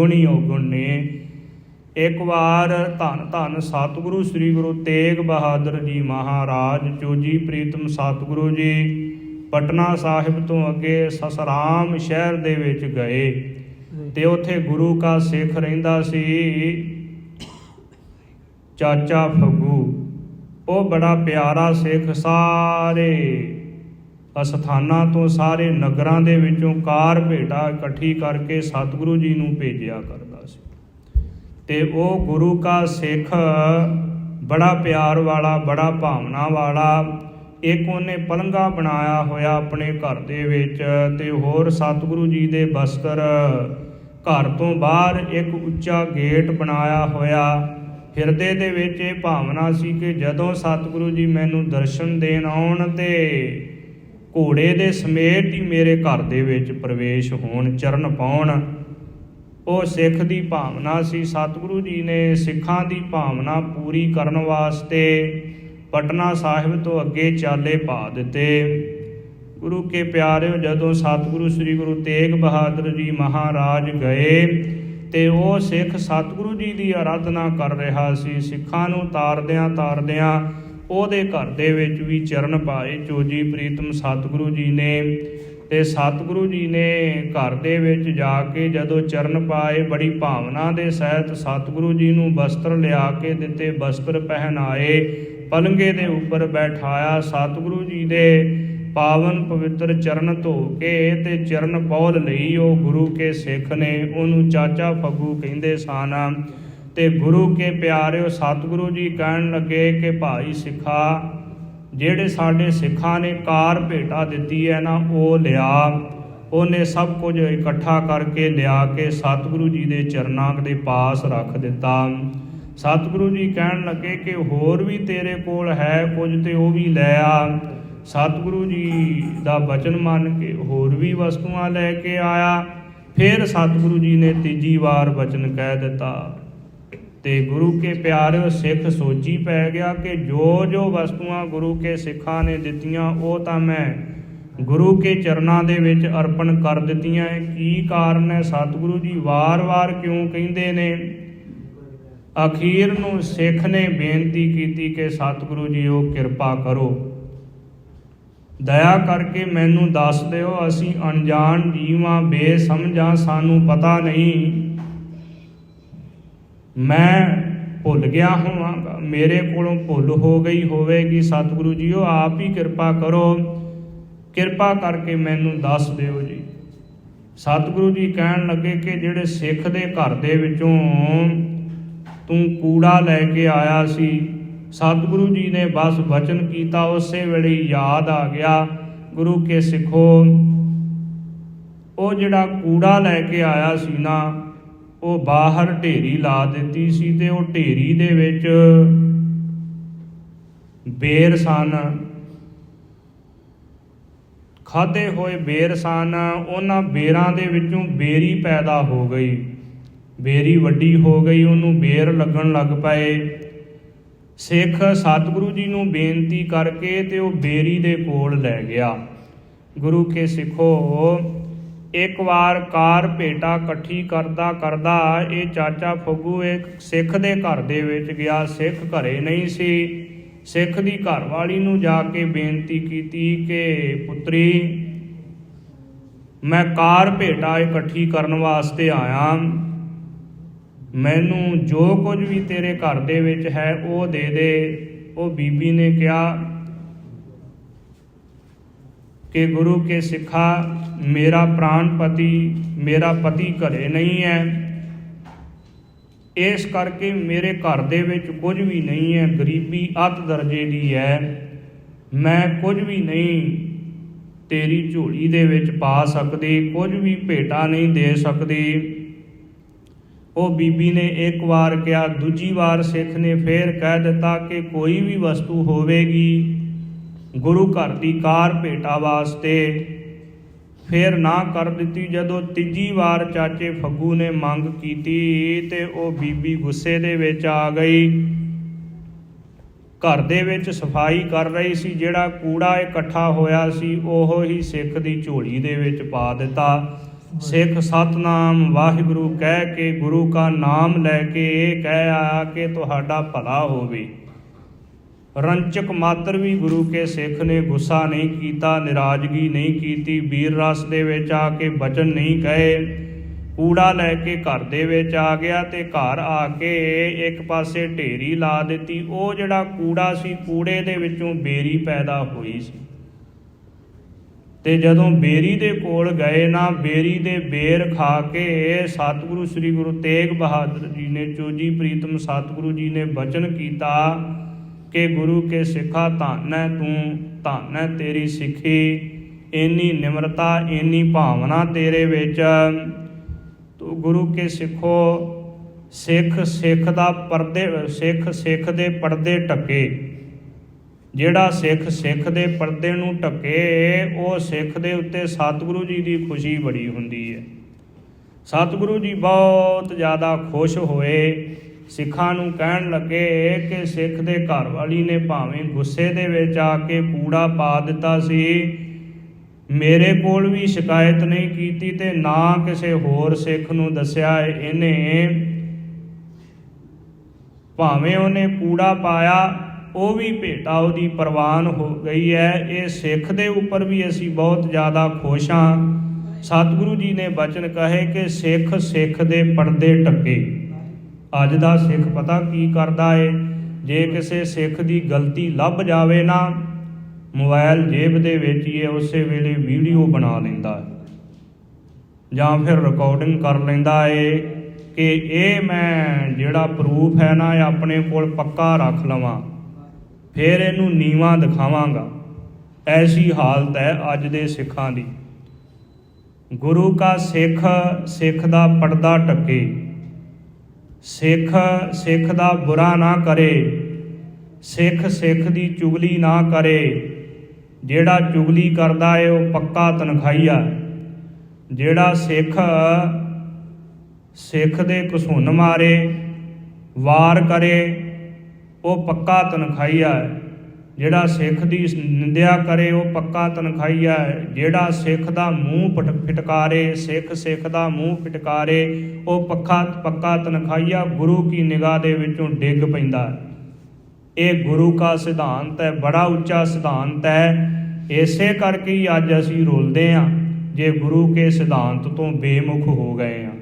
ਗੁਣੀ। ਔਗੁਣ ਨੇ ਇੱਕ ਵਾਰ ਧੰਨ ਧੰਨ ਸਤਿਗੁਰੂ ਸ੍ਰੀ ਗੁਰੂ ਤੇਗ ਬਹਾਦਰ ਜੀ ਮਹਾਰਾਜ, ਚੋਜੀ ਪ੍ਰੀਤਮ ਸਤਿਗੁਰੂ ਜੀ, ਪਟਨਾ ਸਾਹਿਬ ਤੋਂ ਅੱਗੇ ਸਸਰਾਮ ਸ਼ਹਿਰ ਦੇ ਵਿੱਚ ਗਏ ਤੇ ਉੱਥੇ ਗੁਰੂ ਕਾ ਸਿੱਖ ਰਹਿੰਦਾ ਸੀ। ਚਾਚਾ ਫੱਗੂ, ਉਹ ਬੜਾ ਪਿਆਰਾ ਸਿੱਖ ਸਾਰੇ। ਅਸਥਾਨਾਂ ਤੋਂ ਸਾਰੇ ਨਗਰਾਂ ਦੇ ਵਿੱਚੋਂ ਕਾਰ ਭੇਟਾ ਇਕੱਠੀ ਕਰਕੇ ਸਤਿਗੁਰੂ ਜੀ ਨੂੰ ਭੇਜਿਆ ਕਰਦਾ ਸੀ। ਤੇ ਉਹ ਗੁਰੂ ਕਾ ਸਿੱਖ, ਬੜਾ ਪਿਆਰ ਵਾਲਾ, ਬੜਾ ਭਾਵਨਾ ਵਾਲਾ, ਇੱਕ ਉਹਨੇ ਪਲੰਗਾ ਬਣਾਇਆ ਹੋਇਆ ਆਪਣੇ ਘਰ ਦੇ ਵਿੱਚ ਤੇ ਹੋਰ ਸਤਿਗੁਰੂ ਜੀ ਦੇ ਬਸਤਰ ਘਰ ਤੋਂ ਬਾਹਰ ਇੱਕ ਉੱਚਾ ਗੇਟ ਬਣਾਇਆ ਹੋਇਆ। ਹਿਰਦੇ ਦੇ ਵਿੱਚ ਇਹ ਭਾਵਨਾ ਸੀ ਕਿ ਜਦੋਂ ਸਤਿਗੁਰੂ ਜੀ ਮੈਨੂੰ ਦਰਸ਼ਨ ਦੇਣ ਆਉਣ ਤੇ ਘੋੜੇ ਦੇ ਸਮੇਤ ਹੀ ਮੇਰੇ ਘਰ ਦੇ ਵਿੱਚ ਪ੍ਰਵੇਸ਼ ਹੋਣ, ਚਰਨ ਪਾਉਣ। ਉਹ ਸਿੱਖ ਦੀ ਭਾਵਨਾ ਸੀ। ਸਤਿਗੁਰੂ ਜੀ ਨੇ ਸਿੱਖਾਂ ਦੀ ਭਾਵਨਾ ਪੂਰੀ ਕਰਨ ਵਾਸਤੇ ਪਟਨਾ ਸਾਹਿਬ ਤੋਂ ਅੱਗੇ ਚਾਲੇ ਪਾ ਦਿੱਤੇ। ਗੁਰੂ ਕੇ ਪਿਆਰਿਓ, ਜਦੋਂ ਸਤਿਗੁਰੂ ਸ੍ਰੀ ਗੁਰੂ ਤੇਗ ਬਹਾਦਰ ਜੀ ਮਹਾਰਾਜ ਗਏ ਤੇ ਉਹ ਸਿੱਖ ਸਤਿਗੁਰੂ ਜੀ ਦੀ ਆਰਾਧਨਾ ਕਰ ਰਿਹਾ ਸੀ। ਸਿੱਖਾਂ ਨੂੰ ਤਾਰਦਿਆਂ ਤਾਰਦਿਆਂ ਉਹਦੇ ਘਰ ਦੇ ਵਿੱਚ ਵੀ ਚਰਨ ਪਾਏ ਚੋਜੀ ਪ੍ਰੀਤਮ ਸਤਿਗੁਰੂ ਜੀ ਨੇ। ਤੇ ਸਤਿਗੁਰੂ ਜੀ ਨੇ ਘਰ ਦੇ ਵਿੱਚ ਜਾ ਕੇ ਜਦੋਂ ਚਰਨ ਪਾਏ, ਬੜੀ ਭਾਵਨਾ ਦੇ ਸਹਿਤ ਸਤਿਗੁਰੂ ਜੀ ਨੂੰ ਵਸਤਰ ਲਿਆ ਕੇ ਦਿੱਤੇ ਵਸਤਰ ਪਹਿਨਾਏ ਪਲੰਗੇ ਦੇ ਉੱਪਰ ਬੈਠਾਇਆ। ਸਤਿਗੁਰੂ ਜੀ ਦੇ ਪਾਵਨ ਪਵਿੱਤਰ ਚਰਨ ਧੋ ਕੇ ਤੇ ਚਰਨ ਪੌਲ ਲਈ ਉਹ ਗੁਰੂ ਕੇ ਸਿੱਖ ਨੇ। ਉਹਨੂੰ ਚਾਚਾ ਫੱਗੂ ਕਹਿੰਦੇ ਸਨ ਤੇ ਗੁਰੂ ਕੇ ਪਿਆਰਿਓ ਸਤਿਗੁਰੂ ਜੀ ਕਹਿਣ ਲੱਗੇ ਕਿ ਭਾਈ ਸਿੱਖਾ, ਜਿਹੜੇ ਸਾਡੇ ਸਿੱਖਾਂ ਨੇ ਕਾਰ ਭੇਟਾ ਦਿੱਤੀ ਹੈ ਨਾ, ਉਹ ਲਿਆ। ਉਹਨੇ ਸਭ ਕੁਝ ਇਕੱਠਾ ਕਰਕੇ ਲਿਆ ਕੇ ਸਤਿਗੁਰੂ ਜੀ ਦੇ ਚਰਨਾਂ ਦੇ ਪਾਸ ਰੱਖ ਦਿੱਤਾ। ਸਤਿਗੁਰੂ ਜੀ ਕਹਿਣ ਲੱਗੇ ਕਿ ਹੋਰ ਵੀ ਤੇਰੇ ਕੋਲ ਹੈ ਕੁਝ ਤੇ ਉਹ ਵੀ ਲੈ ਆ। ਸਤਿਗੁਰੂ ਜੀ ਦਾ ਬਚਨ ਮੰਨ ਕੇ ਹੋਰ ਵੀ ਵਸਤੂਆਂ ਲੈ ਕੇ ਆਇਆ। ਫਿਰ ਸਤਿਗੁਰੂ ਜੀ ਨੇ ਤੀਜੀ ਵਾਰ ਬਚਨ ਕਹਿ ਦਿੱਤਾ। ਤੇ ਗੁਰੂ ਕੇ ਪਿਆਰਿਓ ਸਿੱਖ ਸੋਚੀ ਪੈ ਗਿਆ ਕਿ ਜੋ ਜੋ ਵਸਤੂਆਂ ਗੁਰੂ ਕੇ ਸਿੱਖਾਂ ਨੇ ਦਿੱਤੀਆਂ, ਉਹ ਤਾਂ ਮੈਂ ਗੁਰੂ ਕੇ ਚਰਨਾਂ ਦੇ ਵਿੱਚ ਅਰਪਣ ਕਰ ਦਿੱਤੀਆਂ ਹੈ ਕੀ ਕਾਰਨ ਹੈ ਸਤਿਗੁਰੂ ਜੀ ਵਾਰ-ਵਾਰ ਕਿਉਂ ਕਹਿੰਦੇ ਨੇ? ਅਖੀਰ ਨੂੰ ਸਿੱਖ ਨੇ ਬੇਨਤੀ ਕੀਤੀ ਕਿ ਸਤਿਗੁਰੂ ਜੀ, ਉਹ ਕਿਰਪਾ ਕਰੋ। ਦਇਆ ਕਰਕੇ ਮੈਨੂੰ ਦੱਸ ਦਿਓ, ਅਸੀਂ ਅਣਜਾਣ ਜੀਵਾਂ, ਬੇਸਮਝਾਂ, ਸਾਨੂੰ ਪਤਾ ਨਹੀਂ ਮੈਂ ਭੁੱਲ ਗਿਆ ਹੋਵਾਂਗਾ ਮੇਰੇ ਕੋਲੋਂ ਭੁੱਲ ਹੋ ਗਈ ਹੋਵੇਗੀ। ਸਤਿਗੁਰੂ ਜੀ ਉਹ ਆਪ ਹੀ ਕਿਰਪਾ ਕਰੋ। ਕਿਰਪਾ ਕਰਕੇ ਮੈਨੂੰ ਦੱਸ ਦਿਓ ਜੀ। ਸਤਿਗੁਰੂ ਜੀ ਕਹਿਣ ਲੱਗੇ ਕਿ ਜਿਹੜੇ ਸਿੱਖ ਦੇ ਘਰ ਦੇ ਵਿੱਚੋਂ ਤੂੰ ਕੂੜਾ ਲੈ ਕੇ ਆਇਆ ਸੀ, ਸਤਿਗੁਰੂ ਜੀ ਨੇ ਬਸ ਵਚਨ ਕੀਤਾ, ਉਸੇ ਵੇਲੇ ਯਾਦ ਆ ਗਿਆ, ਗੁਰੂ ਕੇ ਸਿੱਖੋ। ਉਹ ਜਿਹੜਾ ਕੂੜਾ ਲੈ ਕੇ ਆਇਆ ਸੀ ਨਾ ਉਹ ਬਾਹਰ ਢੇਰੀ ਲਾ ਦਿੱਤੀ ਸੀ ਤੇ ਉਹ ਢੇਰੀ ਦੇ ਵਿੱਚ ਬੇਰ ਸਨ ਖਾਦੇ ਹੋਏ ਬੇਰ ਸਨ ਉਹਨਾਂ ਬੇਰਾਂ ਦੇ ਵਿੱਚੋਂ ਬੇਰੀ ਪੈਦਾ ਹੋ ਗਈ। ਬੇਰੀ ਵੱਡੀ ਹੋ ਗਈ, ਉਹਨੂੰ ਬੇਰ ਲੱਗਣ ਲੱਗ ਪਏ। ਸਿੱਖ ਸਤਿਗੁਰੂ ਜੀ ਨੂੰ ਬੇਨਤੀ ਕਰਕੇ ਤੇ ਉਹ ਬੇਰੀ ਦੇ ਕੋਲ ਲੈ ਗਿਆ। ਗੁਰੂ ਕੇ ਸਿੱਖੋ ਇੱਕ ਵਾਰ ਕਾਰ ਭੇਟਾ ਇਕੱਠੀ ਕਰਦਾ ਕਰਦਾ ਇਹ ਚਾਚਾ ਫੱਗੂ ਇੱਕ ਸਿੱਖ ਦੇ ਘਰ ਦੇ ਵਿੱਚ ਗਿਆ। ਸਿੱਖ ਘਰੇ ਨਹੀਂ ਸੀ। ਸਿੱਖ ਦੀ ਘਰਵਾਲੀ ਨੂੰ ਜਾ ਕੇ ਬੇਨਤੀ ਕੀਤੀ ਕਿ, ਪੁੱਤਰੀ, ਮੈਂ ਕਾਰ ਭੇਟਾ ਇਕੱਠੀ ਕਰਨ ਵਾਸਤੇ ਆਇਆ। ਮੈਨੂੰ ਜੋ ਕੁਝ ਵੀ ਤੇਰੇ ਘਰ ਦੇ ਵਿੱਚ ਹੈ, ਉਹ ਦੇ ਦੇ। ਉਹ ਬੀਬੀ ਨੇ ਕਿਹਾ ਕਿ ਗੁਰੂ ਕੇ ਸਿੱਖਾ ਮੇਰਾ ਪ੍ਰਾਨ ਪਤੀ, ਮੇਰਾ ਪਤੀ ਘਰੇ ਨਹੀਂ ਹੈ। ਇਸ ਕਰਕੇ ਮੇਰੇ ਘਰ ਦੇ ਵਿੱਚ ਕੁਝ ਵੀ ਨਹੀਂ ਹੈ, ਗਰੀਬੀ ਅੱਤ ਦਰਜੇ ਦੀ ਹੈ। ਮੈਂ ਕੁਝ ਵੀ ਨਹੀਂ ਤੇਰੀ ਝੋਲੀ ਦੇ ਵਿੱਚ ਪਾ ਸਕਦੀ, ਕੁਝ ਵੀ ਭੇਟਾ ਨਹੀਂ ਦੇ ਸਕਦੀ। ਉਹ ਬੀਬੀ ਨੇ ਇੱਕ ਵਾਰ ਕਿਹਾ, ਦੂਜੀ ਵਾਰ ਸਿੱਖ ਨੇ ਫੇਰ ਕਹਿ ਦਿੱਤਾ ਕਿ ਕੋਈ ਵੀ ਵਸਤੂ ਹੋਵੇਗੀ। ਗੁਰੂ ਘਰ ਦੀ ਕਾਰ ਭੇਟਾ ਵਾਸਤੇ। ਫੇਰ ਨਾ ਕਰ ਦਿੱਤੀ, ਜਦੋਂ ਤੀਜੀ ਵਾਰ ਚਾਚੇ ਫੱਗੂ ਨੇ ਮੰਗ ਕੀਤੀ ਤੇ ਉਹ ਬੀਬੀ ਗੁੱਸੇ ਦੇ ਵਿੱਚ ਆ ਗਈ। ਘਰ ਦੇ ਵਿੱਚ ਸਫ਼ਾਈ ਕਰ ਰਹੀ ਸੀ, ਜਿਹੜਾ ਕੂੜਾ ਇਕੱਠਾ ਹੋਇਆ ਸੀ, ਉਹ ਹੀ ਸਿੱਖ ਦੀ ਝੋਲੀ ਦੇ ਵਿੱਚ ਪਾ ਦਿੱਤਾ। ਸਿੱਖ ਸਤਨਾਮ, ਵਾਹਿਗੁਰੂ ਕਹਿ ਕੇ ਗੁਰੂ ਕਾ ਨਾਮ ਲੈ ਕੇ ਇਹ ਕਹਿ ਆਇਆ ਕਿ ਤੁਹਾਡਾ ਭਲਾ ਹੋਵੇ। ਰੰਚਕ ਮਾਤਰ ਵੀ ਗੁਰੂ ਕੇ ਸਿੱਖ ਨੇ ਗੁੱਸਾ ਨਹੀਂ ਕੀਤਾ, ਨਿਰਾਜ਼ਗੀ ਨਹੀਂ ਕੀਤੀ, ਵੀਰ ਰਸ ਦੇ ਵਿੱਚ ਆ ਕੇ ਬਚਨ ਨਹੀਂ ਕਹੇ। ਕੂੜਾ ਲੈ ਕੇ ਘਰ ਦੇ ਵਿੱਚ ਆ ਗਿਆ ਤੇ ਘਰ ਆ ਕੇ ਇੱਕ ਪਾਸੇ ਢੇਰੀ ਲਾ ਦਿੱਤੀ। ਉਹ ਜਿਹੜਾ ਕੂੜਾ ਸੀ, ਕੂੜੇ ਦੇ ਵਿੱਚੋਂ ਬੇਰੀ ਪੈਦਾ ਹੋਈ ਸੀ। ਤੇ ਜਦੋਂ ਬੇਰੀ ਦੇ ਕੋਲ ਗਏ ਨਾ, ਬੇਰੀ ਦੇ ਬੇਰ ਖਾ ਕੇ ਸਤਿਗੁਰੂ ਸ੍ਰੀ ਗੁਰੂ ਤੇਗ ਬਹਾਦਰ ਜੀ ਨੇ ਚੋਜੀ ਪ੍ਰੀਤਮ ਸਤਿਗੁਰੂ ਜੀ ਨੇ ਬਚਨ ਕੀਤਾ। ਕਿ ਗੁਰੂ ਕੇ ਸਿੱਖਾ ਧੰਨ ਤੂੰ, ਧੰਨ ਤੇਰੀ ਸਿੱਖੀ। ਇੰਨੀ ਨਿਮਰਤਾ ਇੰਨੀ ਭਾਵਨਾ ਤੇਰੇ ਵਿੱਚ। ਤੂੰ ਗੁਰੂ ਕੇ ਸਿੱਖੋ, ਸਿੱਖ ਸਿੱਖ ਦਾ ਪਰਦੇ, ਸਿੱਖ ਸਿੱਖ ਦੇ ਪਰਦੇ ਟੱਕੇ ਜਿਹੜਾ ਸਿੱਖ ਸਿੱਖ ਦੇ ਪਰਦੇ ਨੂੰ ਢੱਕੇ, ਉਹ ਸਿੱਖ ਦੇ ਉੱਤੇ ਸਤਿਗੁਰੂ ਜੀ ਦੀ ਖੁਸ਼ੀ ਬੜੀ ਹੁੰਦੀ ਹੈ। ਸਤਿਗੁਰੂ ਜੀ ਬਹੁਤ ਜ਼ਿਆਦਾ ਖੁਸ਼ ਹੋਏ। ਸਿੱਖਾਂ ਨੂੰ ਕਹਿਣ ਲੱਗੇ ਕਿ ਸਿੱਖ ਦੇ ਘਰ ਵਾਲੀ ਨੇ ਭਾਵੇਂ ਗੁੱਸੇ ਦੇ ਵਿੱਚ ਆ ਕੇ ਕੂੜਾ ਪਾ ਦਿੱਤਾ ਸੀ, ਮੇਰੇ ਕੋਲ ਵੀ ਸ਼ਿਕਾਇਤ ਨਹੀਂ ਕੀਤੀ ਤੇ ਨਾ ਕਿਸੇ ਹੋਰ ਸਿੱਖ ਨੂੰ ਦੱਸਿਆ ਇਹਨੇ। ਭਾਵੇਂ ਉਹਨੇ ਕੂੜਾ ਪਾਇਆ, ਉਹ ਵੀ ਭੇਟਾ ਉਹਦੀ ਪ੍ਰਵਾਨ ਹੋ ਗਈ ਹੈ। ਇਹ ਸਿੱਖ ਦੇ ਉੱਪਰ ਵੀ ਅਸੀਂ ਬਹੁਤ ਜ਼ਿਆਦਾ ਖੁਸ਼ ਹਾਂ। ਸਤਿਗੁਰੂ ਜੀ ਨੇ ਬਚਨ ਕਹੇ ਕਿ ਸਿੱਖ ਸਿੱਖ ਦੇ ਪਰਦੇ ਟੱਕੇ। ਅੱਜ ਦਾ ਸਿੱਖ ਪਤਾ ਕੀ ਕਰਦਾ ਏ? ਜੇ ਕਿਸੇ ਸਿੱਖ ਦੀ ਗਲਤੀ ਲੱਭ ਜਾਵੇ ਨਾ ਮੋਬਾਈਲ ਜੇਬ ਦੇ ਵਿੱਚ ਹੀ ਉਸੇ ਵੇਲੇ ਵੀਡੀਓ ਬਣਾ ਲੈਂਦਾ ਹੈ ਜਾਂ ਫਿਰ ਰਿਕਾਰਡਿੰਗ ਕਰ ਲੈਂਦਾ ਏ ਕਿ ਇਹ ਮੈਂ ਜਿਹੜਾ ਪ੍ਰੂਫ ਹੈ ਨਾ, ਇਹ ਆਪਣੇ ਕੋਲ ਪੱਕਾ ਰੱਖ ਲਵਾਂ। ਫਿਰ ਇਹਨੂੰ ਨੀਵਾ ਦਿਖਾਵਾਂਗਾ। ਐਸੀ ਹਾਲਤ ਹੈ ਅੱਜ ਦੇ ਸਿੱਖਾਂ ਦੀ। ਗੁਰੂ ਕਾ ਸਿੱਖ ਸਿੱਖ ਦਾ ਪਰਦਾ ਟੱਕੇ। ਸਿੱਖ ਸਿੱਖ ਦਾ ਬੁਰਾ ਨਾ ਕਰੇ। ਸਿੱਖ ਸਿੱਖ ਦੀ ਚੁਗਲੀ ਨਾ ਕਰੇ। ਜਿਹੜਾ ਚੁਗਲੀ ਕਰਦਾ ਏ, ਉਹ ਪੱਕਾ ਤਨਖਾਹੀਆ ਜਿਹੜਾ ਸਿੱਖ ਸਿੱਖ ਦੇ ਘਸੁੰਨ ਮਾਰੇ, ਵਾਰ ਕਰੇ, ਉਹ ਪੱਕਾ ਤਨਖਾਹੀਆ ਹੈ ਜਿਹੜਾ ਸਿੱਖ ਦੀ ਨਿੰਦਿਆ ਕਰੇ ਉਹ ਪੱਕਾ ਤਨਖਾਹੀਆ ਹੈ। ਜਿਹੜਾ ਸਿੱਖ ਦਾ ਮੂੰਹ ਪਟ, ਫਟਕਾਰੇ, ਸਿੱਖ ਸਿੱਖ ਦਾ ਮੂੰਹ ਫਟਕਾਰੇ, ਉਹ ਪੱਕਾ ਪੱਕਾ ਤਨਖਾਈਆ ਗੁਰੂ ਕੀ ਨਿਗਾਹ ਦੇ ਵਿੱਚੋਂ ਡਿੱਗ ਪੈਂਦਾ ਇਹ ਗੁਰੂ ਕਾ ਸਿਧਾਂਤ ਹੈ, ਬੜਾ ਉੱਚਾ ਸਿਧਾਂਤ ਹੈ। ਇਸੇ ਕਰਕੇ ਹੀ ਅੱਜ ਅਸੀਂ ਰੋਲਦੇ ਹਾਂ, ਜੇ ਗੁਰੂ ਕੇ ਸਿਧਾਂਤ ਤੋਂ ਬੇਮੁਖ ਹੋ ਗਏ ਹਾਂ।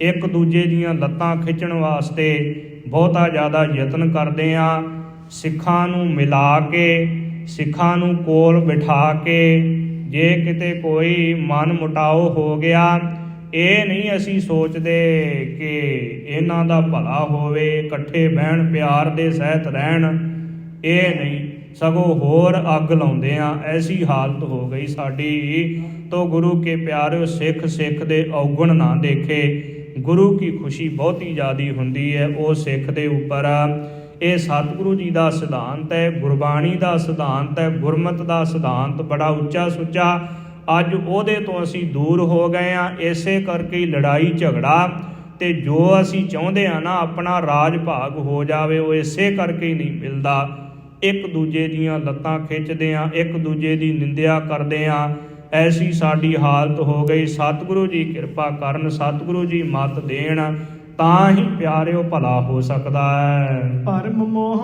ਇੱਕ ਦੂਜੇ ਦੀਆਂ ਲੱਤਾਂ ਖਿੱਚਣ ਵਾਸਤੇ ਬਹੁਤਾ ਜ਼ਿਆਦਾ ਯਤਨ ਕਰਦੇ ਹਾਂ। ਸਿੱਖਾਂ ਨੂੰ ਮਿਲਾ ਕੇ, ਸਿੱਖਾਂ ਨੂੰ ਕੋਲ ਬਿਠਾ ਕੇ, ਜੇ ਕਿਤੇ ਕੋਈ ਮਨ ਮੁਟਾਓ ਹੋ ਗਿਆ, ਇਹ ਨਹੀਂ ਅਸੀਂ ਸੋਚਦੇ ਕਿ ਇਹਨਾਂ ਦਾ ਭਲਾ ਹੋਵੇ, ਇਕੱਠੇ ਬਹਿਣ ਪਿਆਰ ਦੇ ਸਹਿਤ ਰਹਿਣ। ਇਹ ਨਹੀਂ, ਸਗੋਂ ਹੋਰ ਅੱਗ ਲਾਉਂਦੇ ਆ ਐਸੀ ਹਾਲਤ ਹੋ ਗਈ ਸਾਡੀ। ਤੋ ਗੁਰੂ ਕੇ ਪਿਆਰਿਓ, ਸਿੱਖ ਸਿੱਖ ਦੇ ਔਗਣ ਨਾ ਦੇਖੇ। ਗੁਰੂ ਕੀ ਖੁਸ਼ੀ ਬਹੁਤੀ ਜ਼ਿਆਦੀ ਹੁੰਦੀ ਹੈ, ਉਹ ਸਿੱਖ ਦੇ ਉੱਪਰ ਇਹ ਸਤਿਗੁਰੂ ਜੀ ਦਾ ਸਿਧਾਂਤ ਹੈ, ਗੁਰਬਾਣੀ ਦਾ ਸਿਧਾਂਤ ਹੈ, ਗੁਰਮਤ ਦਾ ਸਿਧਾਂਤ ਬੜਾ ਉੱਚਾ ਸੁੱਚਾ। ਅੱਜ ਉਹਦੇ ਤੋਂ ਅਸੀਂ ਦੂਰ ਹੋ ਗਏ ਆ ਇਸੇ ਕਰਕੇ ਹੀ ਲੜਾਈ ਝਗੜਾ। ਤੇ ਜੋ ਅਸੀਂ ਚਾਹੁੰਦੇ ਆ ਨਾ, ਆਪਣਾ ਰਾਜ ਭਾਗ ਹੋ ਜਾਵੇ, ਉਹ ਇਸੇ ਕਰਕੇ ਹੀ ਨਹੀਂ ਮਿਲਦਾ। ਇੱਕ ਦੂਜੇ ਦੀਆਂ ਲੱਤਾਂ ਖਿੱਚਦੇ ਆ ਇੱਕ ਦੂਜੇ ਦੀ ਨਿੰਦਿਆ ਕਰਦੇ ਆ ਐਸੀ ਸਾਡੀ ਹਾਲਤ ਹੋ ਗਈ। ਸਤਿਗੁਰੂ ਜੀ ਕਿਰਪਾ ਕਰਨ, ਸਤਿਗੁਰੂ ਜੀ ਮਤ ਦੇਣ। ਤਾਂ ਹੀ ਪਿਆਰਿਓ ਭਲਾ ਹੋ ਸਕਦਾ ਹੈ। ਪਰਮ ਮੋਹ